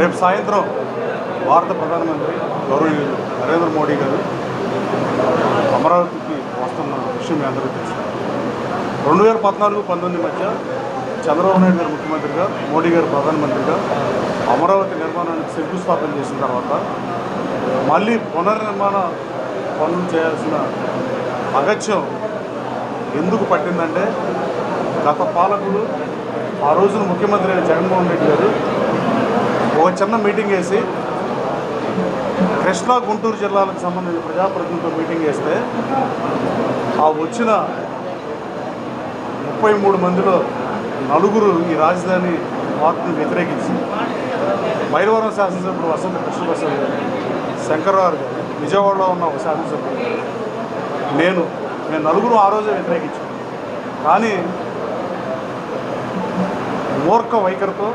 రేపు సాయంత్రం భారత ప్రధానమంత్రి గౌరవనీయులు నరేంద్ర మోడీ గారు అమరావతికి వస్తున్న విషయం మీ అందరూ తెలుసు. రెండు వేల పద్నాలుగు పంతొమ్మిది మధ్య చంద్రబాబు నాయుడు గారు ముఖ్యమంత్రిగా మోడీ గారు ప్రధానమంత్రిగా అమరావతి నిర్మాణానికి శంకుస్థాపన చేసిన తర్వాత మళ్ళీ పునర్నిర్మాణ పనులు చేయాల్సిన అగత్యం ఎందుకు పట్టిందంటే గత పాలకులు ఆ రోజున ముఖ్యమంత్రి అయిన జగన్మోహన్ రెడ్డి గారు ఒక చిన్న మీటింగ్ వేసి కృష్ణా గుంటూరు జిల్లాలకు సంబంధించిన ప్రజాప్రతినిధులతో మీటింగ్ వేస్తే ఆ వచ్చిన ముప్పై మూడు మందిలో నలుగురు ఈ రాజధాని మార్పును వ్యతిరేకించి మైలవరం శాసనసభ్యుడు వసంత కృష్ణప్రసాద్ గారు శంకర్రావు గారు విజయవాడలో ఉన్న ఒక శాసనసభ్యుడు నేను మేము నలుగురు ఆ రోజే వ్యతిరేకించాం. కానీ మూర్ఖ వైఖరితో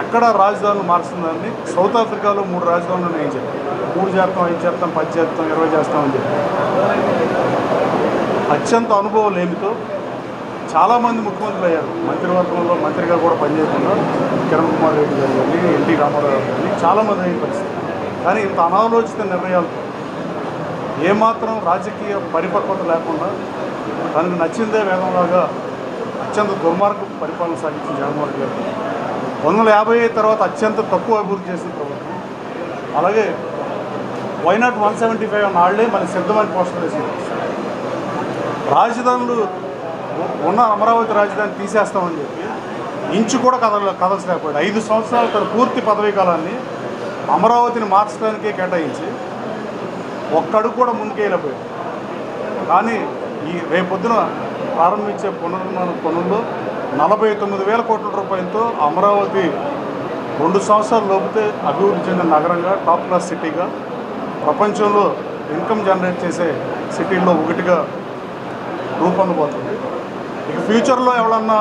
ఎక్కడ రాజధానులు మారుస్తుందని సౌత్ ఆఫ్రికాలో మూడు రాజధానులు ఉన్నాయని చెప్పి. మూడు చేస్తాం ఐదు చేస్తాం పది చేస్తాం ఇరవై చేస్తామని చెప్పి. అత్యంత అనుభవం లేమితో చాలామంది ముఖ్యమంత్రులు అయ్యారు. మంత్రివర్గంలో మంత్రిగా కూడా పనిచేయకుండా కిరణ్ కుమార్ రెడ్డి గారు కానీ ఎన్టీ రామారావు గారు కానీ చాలామంది అయిన పరిస్థితి. కానీ ఇంత అనాలోచిత నిర్ణయాలతో ఏమాత్రం రాజకీయ పరిపక్వత లేకుండా తనకు నచ్చిందే వేగంలాగా అత్యంత దుర్మార్గ పరిపాలన సాగించిన జగన్మోహన్ గారు. వందల యాభై తర్వాత అత్యంత తక్కువ అభివృద్ధి చేసిన ప్రభుత్వం. అలాగే వైనాట్ వన్ సెవెంటీ ఫైవ్ అన్న వాళ్ళే మనకి సిద్ధమైన పోస్టర్ వేసింది. రాజధానులు ఉన్న అమరావతి రాజధాని తీసేస్తామని చెప్పి ఇంచు కూడా కదల కదల్చలేకపోయాడు. ఐదు సంవత్సరాలు తన పూర్తి పదవీ కాలాన్ని అమరావతిని మార్చడానికే కేటాయించి ఒక్కడు కూడా ముందుకెళ్ళిపోయాడు కానీ ఈ రేపొద్దున ప్రారంభించే పునర్నిర్మాణ పనుల్లో నలభై తొమ్మిది వేల కోట్ల రూపాయలతో అమరావతి రెండు సంవత్సరాలు లోపితే అభివృద్ధి చెందిన నగరంగా టాప్ క్లాస్ సిటీగా ప్రపంచంలో ఇన్కమ్ జనరేట్ చేసే సిటీల్లో ఒకటిగా రూపొందబోతుంది. ఇక ఫ్యూచర్లో ఎవరన్నా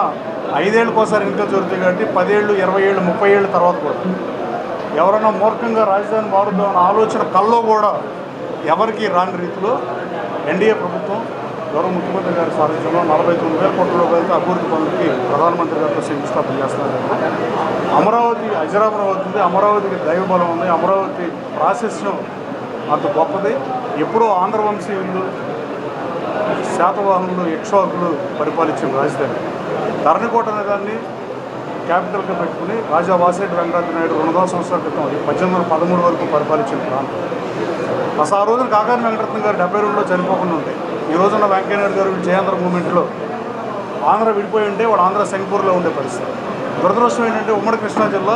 ఐదేళ్ళకోసారి ఇన్కమ్ జరుగుతాయి కాబట్టి పదేళ్ళు ఇరవై ఏళ్ళు ముప్పై ఏళ్ళ తర్వాత కూడా. ఎవరైనా మూర్ఖంగా రాజధాని మారుద్దామన్న ఆలోచన కల్లో కూడా ఎవరికి రాని రీతిలో ఎన్డీఏ ప్రభుత్వం గౌరవ ముఖ్యమంత్రి గారి సారథ్యంలో నలభై తొమ్మిది వేల కోట్ల రూపాయలతో అభివృద్ధి పనులకి ప్రధానమంత్రి గారితో శంకుస్థాపన చేస్తున్నారు. అమరావతి హైజరాబాద్ ఉంది. అమరావతికి దైవబలం ఉంది. అమరావతి ప్రాశస్యం అంత గొప్పది. ఎప్పుడో ఆంధ్రవంశీయులు శాతవాహనులు యక్షవాకులు పరిపాలించిన రాజధాని. ధరణికోట నగరాన్ని క్యాపిటల్గా పెట్టుకుని రాజా వాసిరెడ్డి వెంకటాద్రి నాయుడు రెండు వందల సంవత్సరాల క్రితం పద్దెనిమిది వందల పదమూడు వరకు పరిపాలించిన ప్రాంతం. అసలు ఆ రోజున కాకాని వెంకటరత్న గారు డెబ్బై రెండులో చనిపోకుండా ఉంటాయి ఈ రోజున వెంకయ్యనాయుడు గారు జయాంధ్ర మూమెంట్లో ఆంధ్ర విడిపోయి ఉంటే వాడు ఆంధ్ర సింగపూర్లో ఉండే పరిస్థితి. దురదృష్టం ఏంటంటే ఉమ్మడి కృష్ణా జిల్లా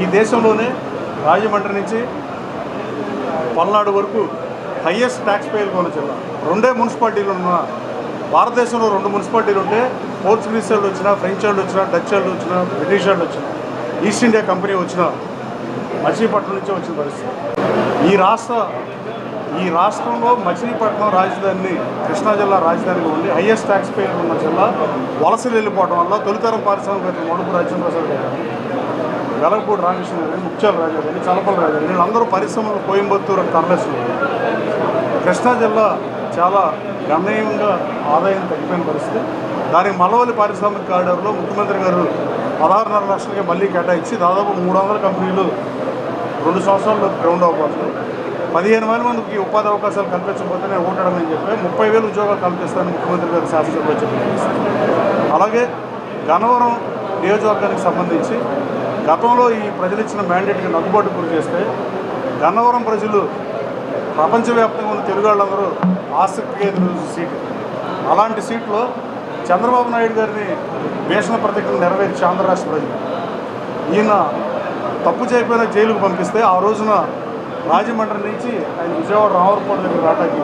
ఈ దేశంలోనే రాజమండ్రి నుంచి పల్నాడు వరకు హయ్యెస్ట్ ట్యాక్స్ పేయర్ కొన్న జిల్లా. రెండే మున్సిపాలిటీలు ఉన్న భారతదేశంలో రెండు మున్సిపాలిటీలు ఉంటే పోర్చుగీస్ వాళ్ళు వచ్చినా ఫ్రెంచ్ వాళ్ళు వచ్చినా డచ్ వాళ్ళు వచ్చినా బ్రిటిష్ వాళ్ళు వచ్చినా ఈస్ట్ ఇండియా కంపెనీ వచ్చినా మచిలీపట్నం నుంచే వచ్చిన పరిస్థితి. ఈ రాష్ట్ర ఈ రాష్ట్రంలో మచిలీపట్నం రాజధానిని కృష్ణా జిల్లా రాజధానిగా ఉండి హయ్యెస్ట్ ట్యాక్స్ పేయర్ ఉన్న జిల్లా వలసలు వెళ్ళిపోవడం వల్ల తొలితరం పారిశ్రామికవేత్తలు మడుపు రాజ్యం ప్రసాద్ గారు వెలగపూడి రామకృష్ణ గారు ముత్యాల రాజు గారు చలపల రాజు గారు వీళ్ళందరూ పరిశ్రమలు కోయంబత్తూరు తరలిస్తున్నారు కృష్ణా జిల్లా చాలా గణనీయంగా ఆదాయం తగ్గిపోయిన పరిస్థితి. దానికి మలవల్లి పారిశ్రామిక కారిడార్లో ముఖ్యమంత్రి గారు పదహారున్నర లక్షలకి మళ్ళీ కేటాయించి దాదాపు మూడు వందల కంపెనీలు రెండు సంవత్సరాల్లో గ్రౌండ్ అవ్వబోతుంది పదిహేను వేల మందికి ఉపాధి అవకాశాలు కల్పించకపోతే నేను ఓటడమని చెప్పి ముప్పై వేలు ఉద్యోగాలు కల్పిస్తానని ముఖ్యమంత్రి గారు శాసనసభలో చెప్పారు. అలాగే గన్నవరం నియోజకవర్గానికి సంబంధించి గతంలో ఈ ప్రజలు ఇచ్చిన మ్యాండేట్కి నగ్గుబాటు గురి చేస్తే గన్నవరం ప్రజలు ప్రపంచవ్యాప్తంగా ఉన్న తెలుగు వాళ్ళందరూ ఆసక్తిగా ఎదురు సీటు. అలాంటి సీట్లో చంద్రబాబు నాయుడు గారిని భీషణ ప్రతిజ్ఞ నెరవేర్చి ఆంధ్ర రాష్ట్ర ప్రజలు. ఈయన తప్పు చేయకపోయినా జైలుకు పంపిస్తే ఆ రోజున రాజమండ్రి నుంచి ఆయన విజయవాడ రామవరపాడు దగ్గర రావడానికి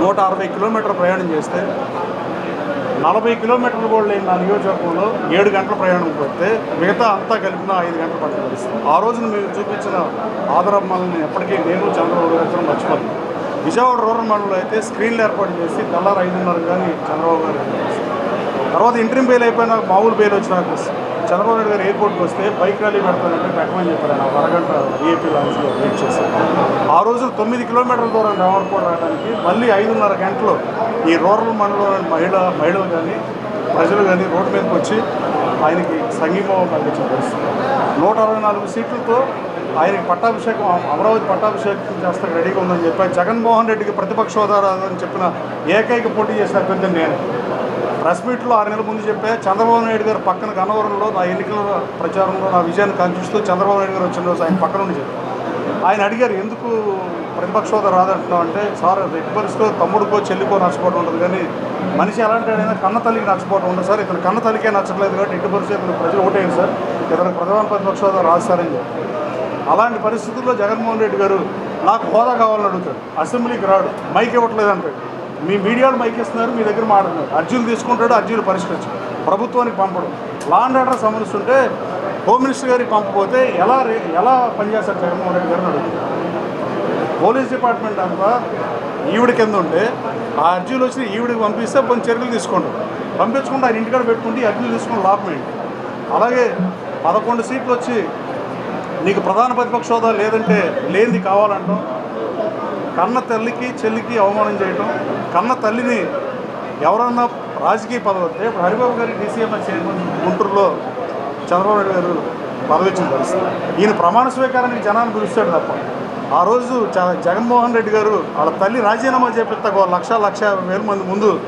నూట అరవై కిలోమీటర్ ప్రయాణం చేస్తే నలభై కిలోమీటర్లు కూడా లేని నా నియోజకవర్గంలో ఏడు గంటల ప్రయాణం పడితే మిగతా అంతా కలిపిన ఐదు గంటల పట్టిన ఆ రోజున మీరు చూపించిన ఆదరమ్మల్ని ఎప్పటికీ నేను చంద్రబాబు గారు మర్చిపోను. విజయవాడ రూరల్ మండలంలో అయితే స్క్రీన్లు ఏర్పాటు చేసి తెల్లారు ఐదున్నర కానీ చంద్రబాబు గారు. తర్వాత ఇంటర్మ్ బెయిల్ అయిపోయినా మామూలు బెయిల్ వచ్చినాక చంద్రబాబు నాయుడు గారు ఎయిర్పోర్ట్కి వస్తే బైక్ ర్యాలీ పెడతానంటే పెట్టమని చెప్పారు. ఆయన అరగంట ఏపీ లాంచ్లో వెయిట్ చేశారు. ఆ రోజు తొమ్మిది కిలోమీటర్ల దూరం రామర్కోట రావడానికి మళ్ళీ ఐదున్నర గంటలు ఈ రూరల్ మండలంలోని మహిళ మహిళలు కానీ ప్రజలు కానీ రోడ్డు మీదకి వచ్చి ఆయనకి సంఘీభావం కలిగించిన పరిస్థితి. నూట అరవై నాలుగు సీట్లతో ఆయనకి పట్టాభిషేకం అమరావతి పట్టాభిషేకం చేస్తే రెడీగా ఉందని చెప్పి జగన్మోహన్ రెడ్డికి ప్రతిపక్ష హోదా రాదని చెప్పిన ఏకైక పోటీ చేసిన అభ్యర్థిని నేను. ప్రెస్ మీట్లో ఆరు నెలల ముందు చెప్పే చంద్రబాబు నాయుడు గారు పక్కన గన్నవరంలో నా ఎన్నికల ప్రచారంలో నా విజయాన్ని కాంక్షిస్తూ చంద్రబాబు నాయుడు గారు వచ్చిన రోజు ఆయన పక్కన ఉండి చెప్పారు ఆయన అడిగారు ఎందుకు ప్రతిపక్ష హోదా రాదంటున్నావు? అంటే సార్ రెట్టి పరిస్థితిలో తమ్ముడికో చెల్లికో నచ్చపోవడం ఉండదు. కానీ మనిషి ఎలాంటి అయినా కన్న తల్లికి నచ్చపోవడం ఉండదు. సార్ ఇతను కన్న తల్లికే నచ్చట్లేదు కాబట్టి ఎట్టి పరిస్థితి ఇతను ప్రజలు ఓటేయండి సార్. ఇతను ప్రధాన ప్రతిపక్ష హోదా రాదు సార్ అని చెప్పారు అలాంటి పరిస్థితుల్లో జగన్మోహన్ రెడ్డి గారు నాకు హోదా కావాలని అడుగుతాడు. అసెంబ్లీకి రాడు. మైక్ ఇవ్వట్లేదు అంటాడు. మీ మీడియాలు మైకేస్తున్నారు మీ దగ్గర మాట్లాడుతున్నారు. అర్జీలు తీసుకుంటాడు అర్జీలు పరిష్కరించాడు. ప్రభుత్వానికి పంపడం. లా అండ్ ఆర్డర్ సమస్య ఉంటే హోమ్ మినిస్టర్ గారికి పంపకపోతే ఎలా రే- ఎలా పనిచేస్తారు జగన్మోహన్ రెడ్డి గారిని అడుగుతారు. పోలీస్ డిపార్ట్మెంట్ అంతా ఈవిడ కింద ఉంటే ఆ అర్జీలు వచ్చి ఈవిడికి పంపిస్తే కొన్ని చర్యలు తీసుకోండి. పంపించకుండా ఆయన ఇంటికాడ పెట్టుకుంటే ఈ అర్జీలు తీసుకుని లాభం ఏంటి? అలాగే పదకొండు సీట్లు వచ్చి నీకు ప్రధాన ప్రతిపక్ష హోదా లేదంటే లేనిది కావాలంటాం. కన్న తల్లికి చెల్లికి అవమానం చేయటం కన్న తల్లిని ఎవరన్నా రాజకీయ పదవి రేపు హరిబాబు గారి డీసీఎంఎస్ చైర్మన్ గుంటూరులో చంద్రబాబు నాయుడు గారు పదవిచ్చిన పరిస్థితి. ఈయన ప్రమాణ స్వీకారానికి జనాన్ని పిలుస్తాడు తప్ప. ఆ రోజు జ- జగన్మోహన్ రెడ్డి గారు వాళ్ళ తల్లి రాజీనామా చేపిస్తాక ఒక లక్ష లక్ష వేల మంది ముందు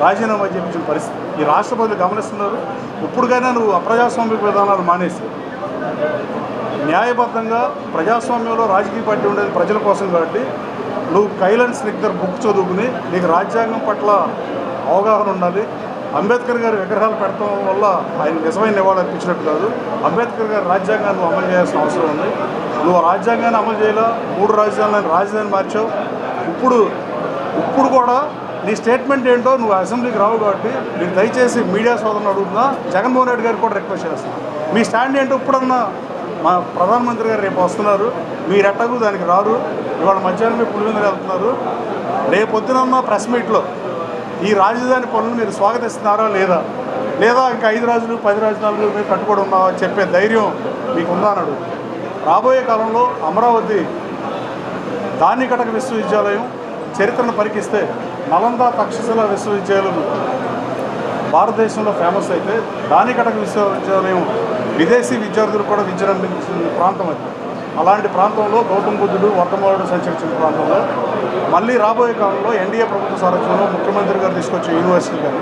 రాజీనామా చేపించిన పరిస్థితి. ఈ రాష్ట్ర గమనిస్తున్నారు. ఇప్పుడుగానే నువ్వు అప్రజాస్వామిక విధానాలు మానేసి న్యాయబద్ధంగా ప్రజాస్వామ్యంలో రాజకీయ పార్టీ ఉండేది ప్రజల కోసం కాబట్టి నువ్వు కైలన్ స్నిగ్ధర్ బుక్ చదువుకుని నీకు రాజ్యాంగం పట్ల అవగాహన ఉండాలి. అంబేద్కర్ గారి విగ్రహాలు పెట్టడం వల్ల ఆయన నిజమైన నివాళి అర్పించినట్టు కాదు. అంబేద్కర్ గారి రాజ్యాంగాన్ని నువ్వు అమలు చేయాల్సిన అవసరం ఉంది. నువ్వు రాజ్యాంగాన్ని అమలు చేయలా మూడు రాజధానులను రాజధాని మార్చావు. ఇప్పుడు ఇప్పుడు కూడా నీ స్టేట్మెంట్ ఏంటో నువ్వు అసెంబ్లీకి రావు కాబట్టి నేను దయచేసి మీడియా సోదరుని అడుగుతున్నా. జగన్మోహన్ రెడ్డి గారికి కూడా రిక్వెస్ట్ చేస్తున్నా. మీ స్టాండ్ ఏంటో ఇప్పుడన్నా మా ప్రధానమంత్రి గారు రేపు వస్తున్నారు. మీరు ఎట్టకు దానికి రారు. ఇవాళ మధ్యాహ్నం మీ పులివెందులు వెళ్తున్నారు. రేపొద్దునన్న ప్రెస్ మీట్లో ఈ రాజధాని పనులు మీరు స్వాగతిస్తున్నారా లేదా? లేదా ఇంకా ఐదు రోజులు పది రాజధానులు మీరు కట్టుబడి ఉన్నావా అని చెప్పే ధైర్యం మీకు ఉందా రాబోయే కాలంలో అమరావతి దానికటక విశ్వవిద్యాలయం చరిత్రను పరికిస్తే నలంద తక్షశిల విశ్వవిద్యాలయం భారతదేశంలో ఫేమస్ అయితే దానికటక విశ్వవిద్యాలయం విదేశీ విద్యార్థులు కూడా విజృంభించిన ప్రాంతం అది. అలాంటి ప్రాంతంలో గౌతమ్ బుద్ధుడు వర్తమానుడు సంచరించిన ప్రాంతంలో మళ్ళీ రాబోయే కాలంలో ఎన్డీఏ ప్రభుత్వ సారథ్యంలో ముఖ్యమంత్రి గారు తీసుకొచ్చే యూనివర్సిటీ కానీ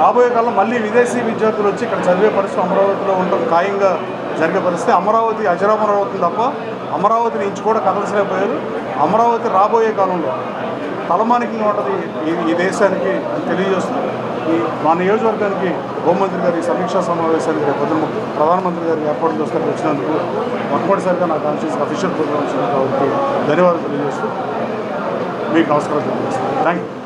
రాబోయే కాలంలో మళ్ళీ విదేశీ విద్యార్థులు వచ్చి ఇక్కడ చదివే పరిస్థితి అమరావతిలో ఉండడం ఖాయంగా జరిగే పరిస్థితి. అమరావతి అజరామరావతి తప్ప అమరావతి నుంచి కూడా కదలసలేకపోయారు అమరావతి రాబోయే కాలంలో తలమానికంగా ఉంటుంది ఈ ఈ దేశానికి అని ఈ మా నియోజకవర్గానికి హోంమంత్రి గారి సమీక్షా సమావేశానికి రేపు ప్రధానమంత్రి గారి ఏర్పాటు చేసుకొని వచ్చినందుకు మొట్టమొదటిసారిగా నా కాన్షియస్ అఫీషియల్ ప్రోగ్రామ్స్ కాబట్టి ధన్యవాదాలు తెలియజేస్తూ మీకు నమస్కారం తెలియజేస్తాను థ్యాంక్ యూ